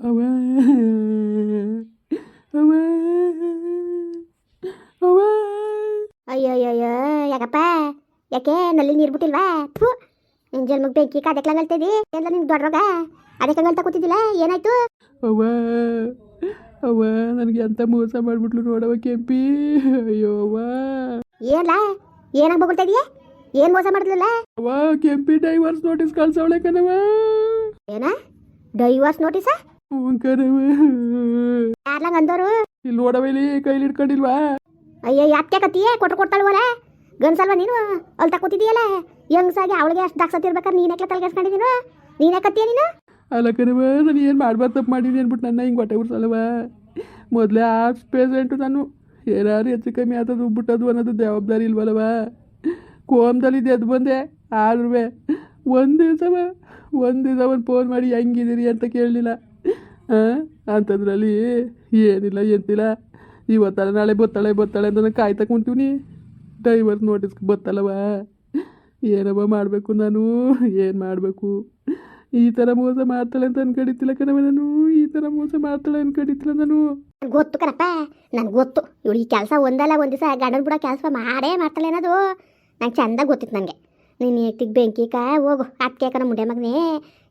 ಅವ ಅವ ಅವ ಅಯ್ಯೋ ಅಯ್ಯೋ ಅಯ್ಯೋ ಯಾಕಪ್ಪ? ಯಾಕೆ? ನಲ್ಲಿ ನೀರು ಬಿಟ್ಟಿಲ್ವಾ? ಥೂ. ನಿನ್ ಜನ್ಮಕ್ಕೆ ಬೆಂಕಿ ಅದಕ್ಕೆ ಎಲ್ಲ ನಿನ್ ದೊಡ್ಡರೋಗ ಅದಕ್ಕೆ ಹಂಗಲ್ತ ಕೂತಿದ್ದಿಲ್ಲ? ಏನಾಯ್ತು? ಅವ್ವ ಅವ್ವ ನನಗೆ ಅಂತ ಮೋಸ ಮಾಡ್ಬಿಟ್ಲು ನೋಡವ ಕೆಂಪಿ. ಅಯ್ಯೋ ಅವ್ವ ಏನ ಏನಾಗ ಬೊಗಳ್ತಾ ಇದೀಯ? ಏನ್ ಮೋಸ ಮಾಡಿದ್ಲಲ್ಲ ಅವ್ವ ಕೆಂಪಿ ಡೈವರ್ಸ್ ನೋಟಿಸ್ ಕಳ್ಸವಳೆ ಕಣವ ಏನ? ಡೈವರ್ಸ್ ನೋಟಿಸ ಯಾರ್ಲಂಗ ಅಂದೋರು ಇಲ್ಲಿ ನೋಡವ ಇಲ್ಲಿ ಕೈಲಿ ಹಿಡ್ಕೊಂಡಿಲ್ವಾ? ಅಯ್ಯ ಯಾಕೆ ಕತ್ತಿಯೇ ಕೊಟ್ರು ಕೊಡ್ತಾಳವಲ್ಲ ಗನ್ಸಲ್ವ ನೀನು? ಅಲ್ಲಿ ತಕೋತಿದೀಯಲ್ಲ ಹೆಂಗ್ಸಾಗಿ ಅವಳಿಗೆ ಅಷ್ಟು ದಾಕ್ಸತ್ ಇರ್ಬೇಕಾದ್ರೆ ನೀನ್ ತಲೆಗೆಸ್ಕೊಂಡಿದೀನು ನೀನೇ? ಕತ್ತೀಯ ನೀನು? ಅಲ್ಲ ಕಣವ ನಾನು ಏನು ಮಾಡ್ಬಾರ್ದು ತಪ್ಪು ಮಾಡಿದ್ದೀನಿ ಅಂದ್ಬಿಟ್ಟು ನನ್ನ ಹಿಂಗೆ ಹೊಟ್ಟೆ ಉರ್ಸಲ್ಲವ ಮೊದಲೇ ಆ ಪೇಸೆಂಟು ನಾನು. ಏನಾರು ಹೆಚ್ಚು ಕಮ್ಮಿ ಆತದು ಬಿಟ್ಟದು ಅನ್ನೋದು ಜವಾಬ್ದಾರಿ ಇಲ್ವಲ್ಲವ? ಕೋಮದಲ್ಲಿ ಅದು ಬಂದೆ. ಆದ್ರೂ ಒಂದು ದಿವಸ ಒಂದು ದಿವಸ ಒಂದು ಫೋನ್ ಮಾಡಿ ಹೆಂಗಿದ್ದೀರಿ ಅಂತ ಕೇಳಲಿಲ್ಲ. ಹಾಂ ಅಂಥದ್ರಲ್ಲಿ ಏನಿಲ್ಲ, ಎಂತಿಲ್ಲ. ಇವತ್ತಲ್ಲ ನಾಳೆ ಬತ್ತಾಳೆ ಬತ್ತಾಳೆ ಅಂತ ಕಾಯ್ತಾ ಕುಂತೀವಿ ಡೈವರ್ಸ್ ನೋಟಿಸ್ ಬತ್ತಲ್ಲವ? ಏನವ ಮಾಡಬೇಕು ನಾನು? ಏನು ಮಾಡಬೇಕು? ಈ ಥರ ಮೋಸ ಮಾಡ್ತಾಳೆ ಅಂತ ಅನ್ಕಡಿತಿಲ್ಲ ಕಣವ ನಾನು. ಈ ಥರ ಮೋಸ ಮಾಡ್ತಾಳೆ ಅನ್ಕೊಂಡಿದ್ದಿಲ್ಲ ನಾನು. ಗೊತ್ತು ಕಣಪ್ಪ, ನನಗೆ ಗೊತ್ತು. ಇವಳು ಈ ಕೆಲಸ ಒಂದಲ್ಲ, ಒಂದು ದಿವಸ ಗಂಡನ ಬಿಡೋ ಕೆಲಸ ಮಾಡೇ ಮಾಡ್ತಾಳೆ ಅನ್ನೋದು ನಂಗೆ ಚಂದ ಗೊತ್ತಿತ್ತು ನನಗೆ ನೀನು ಏಕ್ತಿಗೆ ಬೆಂಕಿ ಕಾ ಹೋಗು ಅದಕ್ಕೆ ಕಣ ಮುಂಡೆ ಮಗನೇ.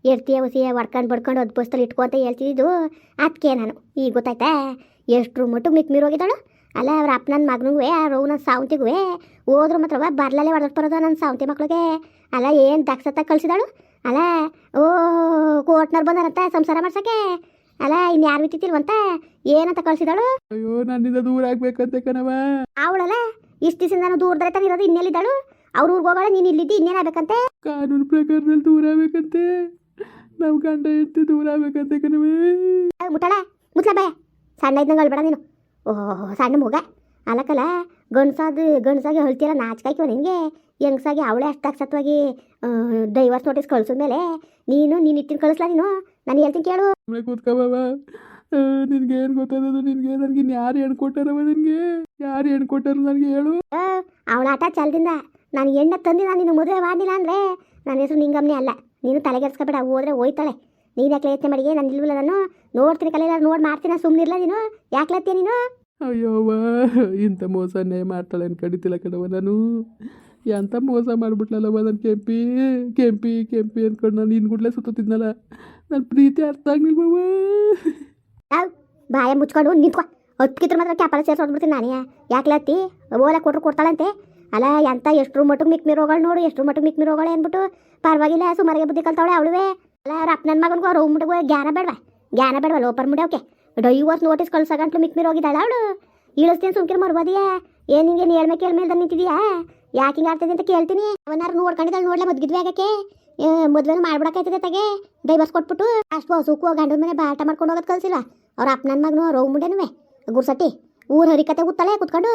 ಎರ್ತಿಯ ಉಸಿಯ ಹೊಡ್ಕೊಂಡು ಬಡ್ಕೊಂಡು ಅದು ಬಸ್ತಲ್ಲಿ ಇಟ್ಕೊತ ಹೇಳ್ತಿದ್ದು ಅದಕ್ಕೆ ನಾನು. ಈಗ ಗೊತ್ತಾಯ್ತಾ? ಎಷ್ಟು ಮಟ್ಟಿಗೆ ಮಿಕ್ ಮೀರೋಗಿದ್ದಾಳು ಅಲ್ಲ ಅವ್ರ ಅಪ್ಪನ ಮಗನಿಗೂ ಆ ರೌನ ನನ್ನ ಸಾವಂತಿಗೂ ಹೋದ್ರು ಮಾತ್ರವ ಬರ್ಲಲ್ಲೇ ಹೊಡೆದ್ ಬರೋದು ನನ್ನ ಸಾವಂತಿ ಮಕ್ಳಿಗೆ. ಅಲ್ಲ ಏನು ದಕ್ಷತ ಕಳ್ಸಿದಾಳು? ಅಲ್ಲ ಓ ಕೋಟ್ನವ್ರು ಬಂದಾರಂತ ಸಂಸಾರ ಮಾಡ್ಸಕ್ಕೆ? ಅಲ್ಲ ಇನ್ನು ಯಾರು ಬಿತ್ತಿಲ್ವಂತ ಏನಂತ ಕಳ್ಸಿದಾಳು? ಅಯ್ಯೋ ನನ್ನಿಂದ ದೂರ ಆಗ್ಬೇಕಂತ ಕಣವ ಅವಳಲ್ಲ ಇಷ್ಟು ದಿವಸ ನಾನು ದೂರದಲ್ಲಿ ತಾನೆ ಇರೋದು ಇನ್ನೆಲ್ಲಿದ್ದಾಳು? ಅವ್ರ ಊರಿಗೆ ಹೋಗೋಳ ನೀನು ಇಲ್ಲಿದ್ದು ಇನ್ನೇನಾಗಬೇಕಂತೆ ಕಾನೂನು ಪ್ರಕಾರದಲ್ಲಿ ದೂರ ಆಗ್ಬೇಕಂತೆ. ನಾವು ಗಂಡ ಹೆಂಡತಿ ದೂರ ಆಗ್ಬೇಕಂತ ಕಣವೇ ಮುಟ್ಟಳ? ಮುಟ್ಲ ಬಾಯ. ಸಣ್ಣ ಇದ್ದಂಗೆ ಅಳ್ಬೇಡ ನೀನು. ಓಹ್ ಸಣ್ಣ ಮುಗ. ಅಲಕಲ್ಲ ಗಂಡ್ಸಾದ ಗಂಡ್ಸಾಗಿ ಹೊಳ್ತೀರ ನಾಚಿಕಾಯ್ಕವ ನಿನಗೆ. ಹೆಂಗ್ಸಾಗಿ ಅವಳೇ ಅಷ್ಟಾಕ್ಷತ್ವಾಗಿ ಡೈವರ್ಸ್ ನೋಟಿಸ್ ಕಳ್ಸಿದ್ಮೇಲೆ ನೀನು ನೀನು ಇಟ್ಟಿನ ಕಳಿಸ್ಲಾ ನೀನು? ನಾನು ಹೇಳ್ತೀನಿ ಕೇಳು. ಕೂತ್ಕೋಬವ ನಿನ್ಗೆ ಏನು ಗೊತ್ತದದು ನಿನಗೆ ನನಗೆ ಇನ್ನು ಯಾರು ಹೆಣ್ಣು ಕೊಟ್ಟಾರವ ನನಗೆ? ಯಾರು ಹೆಣ್ಣು ಕೊಟ್ಟಾರ ನನಗೆ ಹೇಳು. ಅವಳ ಆಟ ಚಲ್ದಿಂದ. ನಾನು ಹೆಣ್ಣ ತಂದು ನಾನು ನಿನ್ನ ಮದುವೆ ಮಾಡಿಲ್ಲ ಅಂದರೆ. ನನ್ನ ಹೆಸರು ನಿಂಗಮ್ಮನೇ ಅಲ್ಲ. ನೀನು ತಲೆಗೆಡ್ಸ್ಕೊಬೇಡ ಹೋದ್ರೆ ಹೋಯ್ತಾಳೆ. ನೀನು ಯಾಕೆ ಯೋಚನೆ ಮಾಡಿಗೆ ನಾನು ಇಲ್ವಲ್ಲ ನಾನು? ನೋಡ್ತೀನಿ ಕಲೆ ನೋಡಿ ಮಾಡ್ತೀನಿ ಸುಮ್ಮನಿರ್ಲ ನೀನು? ಯಾಕೆ ನೀನು? ಅಯ್ಯೋವ ಇಂಥ ಮೋಸನೇ ಮಾಡ್ತಾಳೆ ಕಡಿತಿಲ್ಲ ಕಣವ ನಾನು. ಎಂಥ ಮೋಸ ಮಾಡ್ಬಿಟ್ಲಲ್ಲವ ನಾನು ಕೆಂಪಿ ಕೆಂಪಿ ಕೆಂಪಿ ಅಂದ್ಕೊಂಡು ನಾನು ಇನ್ಗುಡ್ಲೆ ಸುತ್ತಿದ್ನಲ್ಲ ನನ್ನ ಪ್ರೀತಿ ಅರ್ಥ ಆಗ್ಲಿಲ್ವವ ಬಾಯ ಮುಚ್ಕೊಂಡು ನಿಂತ್ಕೊ. ಹತ್ಕಿತ್ರ ಮಾತ್ರ ಕ್ಯಾಪಲ್ ಸೇರ್ಸಿ ಹೊಡ್ಬಿಡ್ತೀನಿ ನಾನೇ. ಯಾಕೆ ಅತ್ತಿ ಓಲ ಕೊಟ್ರು ಕೊಡ್ತಾಳಂತೆ. ಅಲ್ಲ ಎಂಥ ಎಷ್ಟು ಮಟ್ಟಿಗೆ ಮಿಕ್ ಮಿರೋಗಳು ನೋಡು ಎಷ್ಟು ಮಟ್ಟಿಗೆ ಮಿಕ್ ಮಿರೋಗಳು ಅಂದ್ಬಿಟ್ಟು ಪರವಾಗಿಲ್ಲ, ಸುಮಾರಿಗೆ ಬುದ್ಧಿ ಕಲ್ತಾವಳೆ ಅವಳುವೆ. ಅಲ್ಲ ಅವ್ರ ನನ್ನ ಮಗನಿಗೂ ಅವ್ರ ಮುಟ್ಟಿಗೆ ಜ್ಞಾನ ಬೇಡವಾ? ಜ್ಞಾನ ಬೇಡವಾ ಲೋಪರ್ ಮುಡ್ಯೋಕೆ ಡೈವರ್ಸ್ ನೋಟಿಸ್ ಕಳ್ಸಗಂಟ್ಲು ಮಿಕ್ ಮಿರ್ ಹೋಗಿದ್ದಾಳ ಅವಳು. ಇಳಿಸ್ತೀನಿ ಸುಮ್ಕಿರ್ ಮರ್ಬೋದಿಯಾ ಏನು ನಿಂಗೆ ನೇಳ್ಮೆ ಕೇಳ್ಮೇಲೆ ನಿಂತಿದ್ಯಾ? ಯಾಕೆ ಹಿಂಗೆ ಆಗ್ತದೆ ಅಂತ ಕೇಳ್ತೀನಿ. ಅವನಾರು ನೋಡ್ಕೊಂಡಿದ್ದಾಳೆ ನೋಡ್ಲೆ ಮದ್ಗಿದ್ವಿ ಆಗಕ್ಕೆ ಮದ್ವೆನ ಮಾಡ್ಬಿಡಕ್ಕಾಯ್ತದೆ ತಗೆ. ಡೈವರ್ಸ್ ಕೊಟ್ಬಿಟ್ಟು ಅಷ್ಟು ಹಸುಕು ಗಂಡನ ಮನೆ ಬಾಟ ಮಾಡ್ಕೊಂಡು ಹೋಗೋದು ಕಲ್ಸಿಲ್ಲ ಅವ್ರ ಅಪ್ಪನ ಮಗನು ರೋಗ ಮುಂಡೆನುವೆ ಗುರ್ಸಟ್ಟಿ, ಊರು ಹರಿಕತೆ ಕೂತಾಳೆ ಕೂತ್ಕೊಂಡು.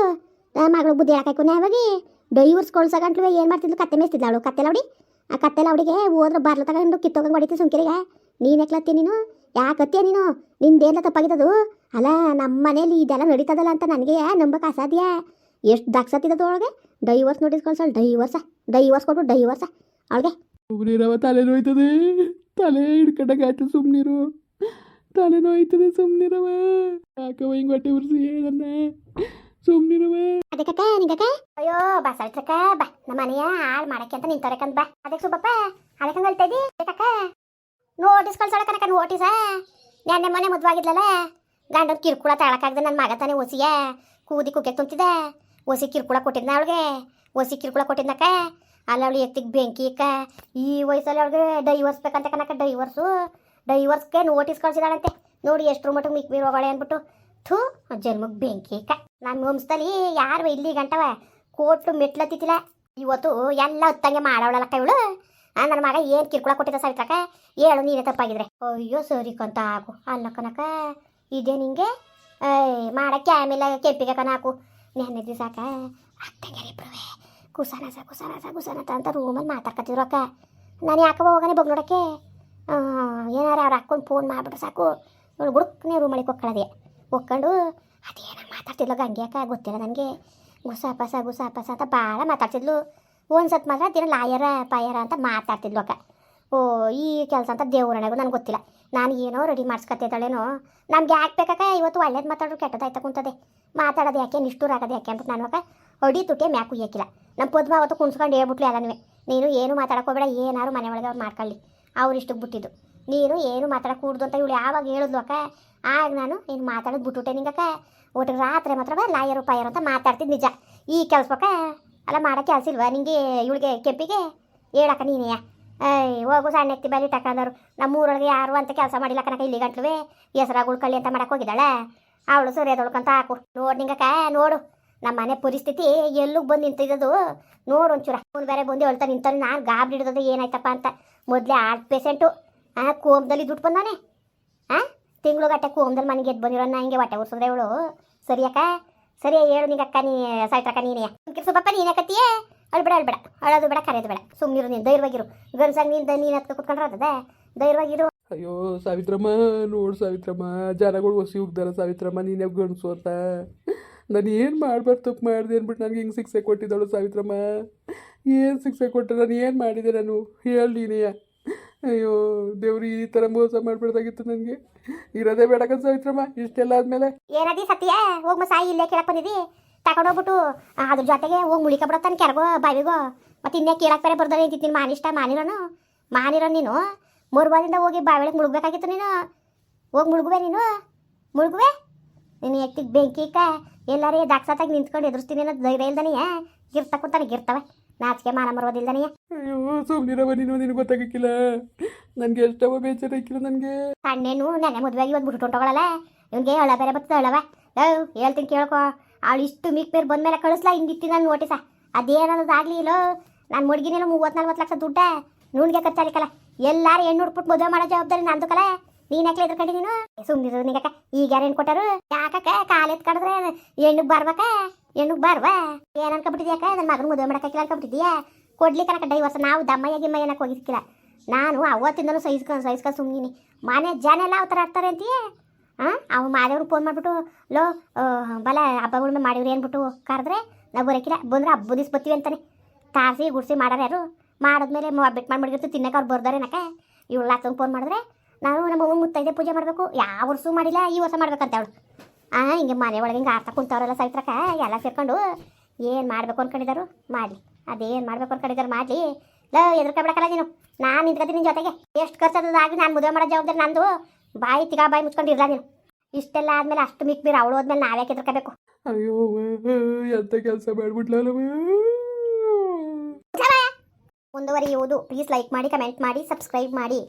ಮಗಳು ಬುದ್ಧಿ ಹೇಳಕಾಯ್ಕೊನೆ ಅವಾಗಿ ಡೈವರ್ಸ್ ಕೊಳ್ಸಗಂಟ್ಲು ಏನು ಮಾಡ್ತಿದ್ಲು? ಕತ್ತೆ ಅವಳು. ಕತ್ತೆ ಲೌಡಿ ಆ ಕತ್ತೆಲ್ಲ ಅವಳಿಗೆ ಹೋದ್ರೆ ಬಾರ್ಲ ತಗೊಂಡು ಕಿತ್ತೋಗಂಗೆ ಹೊಡಿತೀನಿ ಸುಮ್ಕಿರಿಗೆ. ನೀನು ಎಕ್ಲತ್ತಿ ನೀನು? ಯಾಕತ್ತೀಯ ನೀನು? ನಿಂದೇನ ತಪ್ಪಾಗಿದ್ದದು? ಅಲ್ಲ ನಮ್ಮ ಮನೇಲಿ ಇದೆಲ್ಲ ನಡೀತದಲ್ಲ ಅಂತ ನನಗೆ ನಂಬಕ್ಕೆ ಅಸಾಧ್ಯ ಎಷ್ಟು ದಾಕ್ಸತ್ತಿದ್ದದು ಅವಳಿಗೆ? ಡೈವರ್ಸ್ ನೋಟಿಸ್ ಕಳ್ಸಲ್ ಡೈವರ್ಸ, ಡೈವರ್ಸ್ ಕೊಟ್ಟು ಡೈವರ್ಸ. ಅವಳಿಗೆ? ಸುಮ್ಮನಿರವ ತಲೆ ನೋಯ್ತದೆ. ತಲೆ ಹಿಡ್ಕೊಂಡಾಗಾಯ್ತು ಸುಮ್ಮನಿರು ತಲೆ ನೋಯ್ತದೆ ಸುಮ್ಮನಿರವ ಯಾಕೆ ಹಿಂಗೆ ಹೊಟ್ಟೆ ಉರ್ಸಿ ನನ್ನ ಸುಮ್ಮನಿರವ ಅದಕ್ಕಕ್ಕ ನಿಂಗಕ್ಕ ಅಯ್ಯೋ, ಬಾ ಅಳ್ಸಕ್ಕ ಬಾ. ನಮ್ಮ ಮನೆಯ ಹಾಳು ಮಾಡಕ್ಕೆ ಅಂತ ನಿಂತರಕ್ಕಂತ ಬಾ. ಅದಕ್ಕೆ ಸುಬ್ಬಪ್ಪ, ಅದಕ್ಕೆ ಹೇಳ್ತಾ ಇದ್ದಿ? ಅದಕ್ಕಕ್ಕ ನೋಟಿಸ್ ಕನಕ ನೋಟಿಸ ನೆನ್ನೆ ಮೊನ್ನೆ ಮದುವಾಗಿದ್ಲಲ್ಲ? ಗಂಡನ ಕಿರುಕುಳ ತಾಳಕ್ಕಾಗ್ದೆ ನನ್ನ ಮಗ ತಾನೇ ಒಸಿಯ ಕೂದಿ ಕುಕ್ಕೆ ತುಂಬ್ತಿದ್ದೆ. ಒಸಿ ಕಿರುಕುಳ ಕೊಟ್ಟಿದ್ನ ಅವಳಿಗೆ. ಒಸಿ ಕಿರುಕುಳ ಕೊಟ್ಟಿದ್ನಕ್ಕ. ಅಲ್ಲ ಅವಳು ಎತ್ತಿಗೆ ಬೆಂಕಿ ಈ ವಯಸ್ಸಲ್ಲಿ ಅವಳಿಗೆ ಡೈವರ್ಸ್ ಬೇಕಂತ ಕನಕ ಡೈವರ್ಸು ಡೈವರ್ಸ್ಗೆ ನೋಟಿಸ್ ಕಳ್ಸಿದಾಳಂತೆ. ನೋಡಿ ಎಷ್ಟು ಮಟ್ಟಿಗೆ ಮಿಕ್ ಮೀರ್ ಹೋಗೋಳೆ ಅಂದ್ಬಿಟ್ಟು. ಥೂ ಜನ್ಮಕ್ಕೆ ಬೆಂಕಿ ಕ ನನ್ನ ವಂಶದಲ್ಲಿ ಯಾರು ಇಲ್ಲಿ ಗಂಟವ ಕೋಟು ಮೆಟ್ಲತ್ತಿತ್ತಿಲ್ಲ ಇವತ್ತು ಎಲ್ಲ ಹೊತ್ತಂಗೆ ಮಾಡವಳಲ್ಲಕ್ಕ ಇವಳು ನನ್ನ ಮಗ ಏನು ಕಿರ್ಕುಳ ಕೊಟ್ಟಿದ್ದ ಸಾವಿತ್ರಕ್ಕ? ಹೇಳು, ನೀನೇ ತಪ್ಪಾಗಿದ್ರೆ. ಅಯ್ಯೋ, ಸರಿ ಕಂತ, ಹಾಕು. ಅಲ್ಲ ಕನಕ, ಇದೇ ನಿಂಗೆ? ಏಯ್, ಮಾಡಕ್ಕೆ ಆಮೇಲೆ ಕೆಂಪಿಗೆ ನೆನ್ನೆ ಹಾಕು. ನೆನ್ನೆ ದಿವಸಕ್ಕ ಅತ್ತಂಗೆರಿಬ್ರುವೆ ಕುಸನಸ ಕುಸನಸ ಕುಸನತ ಅಂತ ರೂಮಲ್ಲಿ ಮಾತಾಡ್ಕತ್ತಿದ್ರು ಅಕ್ಕ. ನಾನು ಯಾಕವ ಹೋಗನೆ ಬಗ್ ನೋಡಕ್ಕೆ ಏನಾರ ಅವ್ರು ಹಾಕ್ಕೊಂಡು ಫೋನ್ ಮಾಡಿಬಿಟ್ರೆ ಸಾಕು. ಇವಳು ಗುಡುಕ್ನೆ ರೂಮಳಿಗೆ ಹೋಗ್ಕೊಳ್ಳೋದೆ ಹೋಗ್ಕೊಂಡು ಅದೇನ ಮಾತಾಡ್ತಿದ್ಲು ಗಂಗೆ ಅಕ್ಕ ಗೊತ್ತಿಲ್ಲ ನನಗೆ. ಗುಸಾಪಸ ಗುಸಾಪಸ ಗುಸ ಪಸ ಅಂತ ಭಾಳ ಮಾತಾಡ್ತಿದ್ಲು. ಒಂದು ಸತ್ ಮಾತ್ರ ದಿನ ಲಾಯರ, ಪಾಯರ ಅಂತ ಮಾತಾಡ್ತಿದ್ಲು ಅಕ್ಕ. ಓ, ಈ ಕೆಲಸ ಅಂತ ದೇವ್ರಣೆಗೂ ನನಗೆ ಗೊತ್ತಿಲ್ಲ. ನಾನು ಏನೋ ರೆಡಿ ಮಾಡಿಸ್ಕೊತಿದ್ದಾಳೇನೋ ನಮ್ಗೆ ಯಾಕೆ ಬೇಕಾಕ ಇವತ್ತು ಒಳ್ಳೇದು ಮಾತಾಡೋರು, ಕೆಟ್ಟದಾಯ್ತಾ ಕುಂತದೆ. ಮಾತಾಡೋದು ಯಾಕೆ, ನಿಷ್ಠೂರ ಆಗೋದು ಯಾಕೆ ಅಂತ ನಾನು ಹೊಡಿ ತುಟ್ಟೆ ಮ್ಯಾಕ್ ಉಯ್ಯಕ್ಕಿಲ್ಲ ನಮ್ಮ ಪದ್ಮ ಅವತ್ತು ಕುಣ್ಸ್ಕೊಂಡು ಹೇಳ್ಬಿಟ್ಲು ಎಲ್ಲನೂ. ನೀನು ಏನು ಮಾತಾಡೋಕೋಬೇಡ ಏನಾರು ಮನೆ ಒಳಗೆ ಅವ್ರು ಮಾಡ್ಕೊಳ್ಳಿ. ಅವ್ರು ಬಿಟ್ಟಿದ್ದು. ನೀನು ಏನು ಮಾತಾಡ ಕೂಡ್ದು ಅಂತ ಇವಳು ಯಾವಾಗ ಹೇಳಿದ್ಲು ಅಕ್ಕ? ಆಗ ನಾನು ನೀನು ಮಾತಾಡೋದು ಬಿಟ್ಬಿಟ್ಟೆ ನಿಂಗಕ್ಕ ಒಟ್ಟಿಗೆ ರಾತ್ರಿ ಮಾತ್ರ ಲಾಯರು, ಪಾಯರು ಅಂತ ಮಾತಾಡ್ತಿದ್ದು ನಿಜ. ಈ ಕೆಲ್ಸಕ್ಕ ಅಲ್ಲ ಮಾಡೋ ಕೆಲಸ ಇಲ್ವಾ? ನಿಂಗೆ ಇವಳಿಗೆ, ಕೆಂಪಿಗೆ? ಹೇಳಕ್ಕ ನೀನೆಯ ಏಯ್, ಹೋಗು ಸಣ್ಣ ಎತ್ತಿ ಬಲಿ ತಕೊಂಡವ್ರು ನಮ್ಮ ಊರೊಳಗೆ ಯಾರು ಅಂತ ಕೆಲಸ ಮಾಡಿಲ್ಲ ಕನಕ ಇಲ್ಲಿ ಗಂಟ್ಲುವೆ. ಹೆಸರಾಗ ಗುಳ್ಕಳ್ಳಿ ಅಂತ ಮಾಡಕ್ಕೆ ಹೋಗಿದ್ದಾಳೆ. ಅವಳು ಸರಿಯಾದೊಳ್ಕಂತ ಹಾಕು. ನೋಡು ನಿಂಗಕ್ಕ ನೋಡು. ನಮ್ಮ ಮನೆ ಪರಿಸ್ಥಿತಿ ಎಲ್ಲಿಗೆ ಬಂದು ನಿಂತಿದ್ದು ನೋಡು ಒಂಚೂರು. ಅವ್ನು ಬೇರೆ ಬಂದು ಹೇಳ್ತಾ ನಿಂತಾನೆ ನಾನು ಗಾಬರಿ ಹಿಡಿದದು ಏನಾಯ್ತಪ್ಪ ಅಂತ. ಮೊದಲೇ ಆರ್ಟ್ ಪೇಷೆಂಟು. ಆ ಕೋಮದಲ್ಲಿ ದುಡ್ಡು ಬಂದಾನೆ? ಆ? ತಿಂಗಳು ಗಟ್ಟೆ ಕೋಮದಲ್ಲಿ ಮನೆಗೆ ಎದ್ದು ಬಂದಿರೋನ್ನ ಹಿಂಗೆ ಹೊಟ್ಟೆ ಉರ್ಸಿದ್ರೆ ಇವಳು? ಸರಿಯಕ್ಕ ಸರಿ, ಹೇಳು ಅಕ್ಕ, ನೀ ಸಾಯ್ತಕ್ಕ ನೀನೇ. ಸುಬ್ಬಪ್ಪ ನೀನೇ ಕತ್ತಿಯೇ ಅಳ್ಬೇಡ ಅಳ್ಬೇಡ ಅಳೋದು ಬೇಡ, ಕರೆಯೋದು ಬೇಡ. ಸುಮ್ಮನಿರು ನೀನು, ಧೈರ್ಯವಾಗಿರು. ಗನ್ಸಾಗ ನೀನು ನೀನು ಹತ್ತು ಕುತ್ಕೊಂಡ್ರೆ ಅದ ಧೈರ್ಯವಾಗಿರು. ಅಯ್ಯೋ, ಸಾವಿತ್ರಮ್ಮ, ನೋಡು ಸಾವಿತ್ರಮ್ಮ. ಜನಗಳು ಹೊಸಿ ಹೋಗ್ದಾರ ಸಾವಿತ್ರಮ್ಮ, ನೀನೇ ಗಂಡಸು ಅಂತ. ನಾನು ಏನು ಮಾಡ್ಬಾರ್ದು, ತಪ್ಪು ಮಾಡಿದೆ ಅಂದ್ಬಿಟ್ಟು ನನಗೆ ಹಿಂಗೆ ಶಿಕ್ಷೆ ಕೊಟ್ಟಿದ್ದಾಳು ಸಾವಿತ್ರಮ್ಮ. ಏನು ಶಿಕ್ಷೆ ಕೊಟ್ಟೆ ನಾನು ಏನು ಮಾಡಿದೆ ನಾನು? ಹೇಳಿ ನೀನೆಯ ಅಯ್ಯೋ, ದೇವ್ರಿ ಈ ಥರ ಮೋಸ ಮಾಡ್ಬಿಡ್ದಾಗಿತ್ತು ನನಗೆ. ಇರೋದೇ ಬೇಡಕ್ಕ ಸಾವಿತ್ರಮ್ಮ, ಇಷ್ಟೆಲ್ಲ ಆದಮೇಲೆ. ಏನದಿ ಸತ್ಯ? ಹೋಗ್ ಸಾಯಿ, ಇಲ್ಲೇ ಕೇಳಕ್ ಬಂದಿದಿ ತಗೊಂಡೋಗ್ಬಿಟ್ಟು ಅದ್ರ ಜೊತೆಗೆ ಹೋಗಿ ಮುಳಿಕ ಬಿಡತ್ತಾನೆ ಕೆರಗೋ, ಬಾವಿಗೋ. ಮತ್ತೆ ಇನ್ನೇ ಕೇಳಕ್ ಬೇರೆ ಬರ್ದಾನೆ ಅಂತಿದ್ದೀನಿ ಮಾನಿಷ್ಟ ಮಾನಿರೋನು? ಮಾನಿರೋ ನೀನು? ಮೂರ್ಬಾದಿಂದ ಹೋಗಿ ಬಾವಿಳಕ್ಕೆ ಮುಳುಗ್ಬೇಕಾಗಿತ್ತು ನೀನು? ಹೋಗಿ ಮುಳುಗುವೆ ನೀನು? ಮುಳುಗುವೆ? ನೀನು ಎತ್ತಿಗೆ ಬೆಂಕಿಕ ಎಲ್ಲಾರೇ ದಾಕ್ಸಾತಾಗಿ ನಿಂತ್ಕೊಂಡು ಎದುರಿಸ್ತೀನಿ ಅನ್ನೋದು ಧೈರ್ಯ ಇಲ್ದನೇ ಗಿರ್ತ ಇರ್ತವೆ ನಾಚಿಕೆ ಮಾನ ಮರೋದಿಲ್ದನೇ ಅಯ್ಯೋ ಸುಮ್ಮನಿರವ ನೀನು ನಿನಗೆ ಗೊತ್ತಾಗಕ್ಕಿಲ್ಲ. ನನಗೆ ಎಷ್ಟವ ಬೇಜಾರಾಗಿಲ್ಲ ನನಗೆ. ಕಣ್ಣೇನು ನೆನೆ ಮದುವೆಗೆ ಇವತ್ತು ಬಿಟ್ಟು ಹೊಂಟೋಗಳಲ್ಲ ಇವ್ನಿಗೆ ಹೇಳ ಬೇರೆ ಬರ್ತದೆ ಹಳವ. ಹೇಳ್ತೀನಿ ಕೇಳ್ಕೊ. ಅವಳು ಇಷ್ಟು ಮಿಕ್ ಬೇರೆ ಬಂದ್ಮೇಲೆ ಕಳಿಸ್ಲಾ ಹಿಂಗಿತ್ತಿ ನಾನು ನೋಟಿಸ. ಅದೇನದು ಆಗಲಿ ಇಲ್ಲೋ. ನಾನು ಮುಡ್ಗಿನಿಲ್ಲ ಮೂವತ್ತು ನಲ್ವತ್ತು ಲಕ್ಷ ದುಡ್ಡ. ನುಣ್ಗೆ ಖರ್ಚಾಲಿಕಲ್ಲ ಎಲ್ಲಾರು ಹೆಣ್ಣು ಹುಡ್ಬಿಟ್ಟು ಮದುವೆ ಮಾಡೋ ಜವಾಬ್ದಾರಿ ನಂದು ಕಲ. ನೀನ್ ಯಾಕೆ ಎದ್ರಕಂಡಿ ನೀನು? ಸುಮ್ಮನಿರು ನಿಗಕ್ಕ ಈಗ ಯಾರು ಹೆಣ್ಣು ಕೊಟ್ಟಾರು? ಯಾಕಕ್ಕ? ಕಾಲು ಕಡದ್ರೆ ಹೆಣ್ಣಿಗೆ ಬರ್ಬೇಕ? ಹೆಣ್ಣಿಗೆ ಬರ್ವಾ? ಏನ್ ಅನ್ಕೊಬಿಟ್ಟಿದ್ಯಾಕ ನನ್ನ ಮಗನ ಮದುವೆ ಮಾಡಕ್ಕಾಗಿಲ್ಲ ಅನ್ಕೊಬಿಟ್ಟಿದ್ಯಾ? ಕೊಡ್ಲಿಕ್ಕೆ ಕನಕ ಡೈವರ್ಸ್ ನಾವು ದಮ್ಮಯ್ಯ ಗಿಮ್ಮ ಏನಕ್ಕೆ ಹೋಗಿದ್ಕಿಲ್ಲ. ನಾನು ಅವತ್ತಿಂದನೂ ಸಹಿಸ್ಕೊಂಡು ಸಹಿಸ್ಕೊಂಡು ಸುಮ್ಮನಿನಿ ಮನೆ ಜನ ಎಲ್ಲ ಅವತರ ಆಡ್ತಾರೆ ಅಂತೀಯ? ಹಾಂ ಅವ ಮಾದೇವ್ರಿಗೆ ಫೋನ್ ಮಾಡಿಬಿಟ್ಟು, ಲೋ ಬಲ, ಹಬ್ಬಗಳ ಮಾಡಿವ್ರಿ ಅಂದ್ಬಿಟ್ಟು ಕರೆದ್ರೆ ನಾವು ಬರೋಕಿಲ್ಲ. ಬಂದ್ರೆ ಹಬ್ಬ ದಿವ್ಸ ಬರ್ತೀವಿ ಅಂತಾನೆ. ತಾಸಿ ಗುಡ್ಸಿ ಮಾಡಾರ ಯಾರು? ಮಾಡಿದ್ಮೇಲೆ ಬಿಟ್ಟು ಮಾಡಿ ಮಡಗಿರ್ತು ತಿನ್ನಕ್ಕೆ ಅವ್ರು ಬರ್ದಾರೆ ನಕ ಇವಳು ಫೋನ್ ಮಾಡಿದ್ರೆ ನಾನು ನಮ್ಮ ಅವ್ವ ಮುತ್ತೈದೆ ಪೂಜೆ ಮಾಡಬೇಕು. ಯಾವ ವರ್ಷ ಮಾಡಿಲ್ಲ ಈ ವರ್ಷ ಮಾಡ್ಬೇಕಂತ ಅವಳು. ಆ ಹಿಂಗೆ ಮನೆ ಒಳಗೆ ಹಿಂಗೆ ಆರ್ತಾ ಕುಂತವ್ರೆಲ್ಲ ಸೈತ್ರಕ ಎಲ್ಲ ಸೇರ್ಕೊಂಡು ಏನು ಮಾಡಬೇಕು ಅನ್ಕೊಂಡಿದ್ದಾರು ಮಾಡಲಿ. ಅದೇನು ಮಾಡ್ಬೇಕು ಅನ್ಕೊಂಡಿದ್ದಾರೆ ಮಾಡಲಿ. ಲೋ ಎದ್ರಕಬೇಡಕಲ್ಲ ನೀನು. ನಾನು ನಿಂತ್ಕೊತೀನಿ ನಿನ್ನ ಜೊತೆಗೆ. ಎಷ್ಟು ಖರ್ಚಾಗಿ ನಾನು ಮದುವೆ ಮಾಡೋ ಜವಾಬ್ದಾರಿ ನಂದು. ಬಾಯಿ ತಿಗಾ ಬಾಯಿ ಮುಚ್ಕೊಂಡಿರಲ್ಲ ನೀನು. ಇಷ್ಟೆಲ್ಲ ಆದಮೇಲೆ ಅಷ್ಟು ಮಿಕ್ ಬೀರ ಅವಳು ಹೋದ್ಮೇಲೆ ನಾವ್ಯಾಕೆ ಎದ್ರಕಬೇಕು ಅಯ್ಯೋ ಎಂತ ಕೆಲಸ ಮಾಡ್ಬಿಟ್ಲಲ್ಲವ ಮುಂದುವರಿಯುವುದು. ಪ್ಲೀಸ್ ಲೈಕ್ ಮಾಡಿ ಕಮೆಂಟ್ ಮಾಡಿ ಸಬ್ಸ್ಕ್ರೈಬ್ ಮಾಡಿ.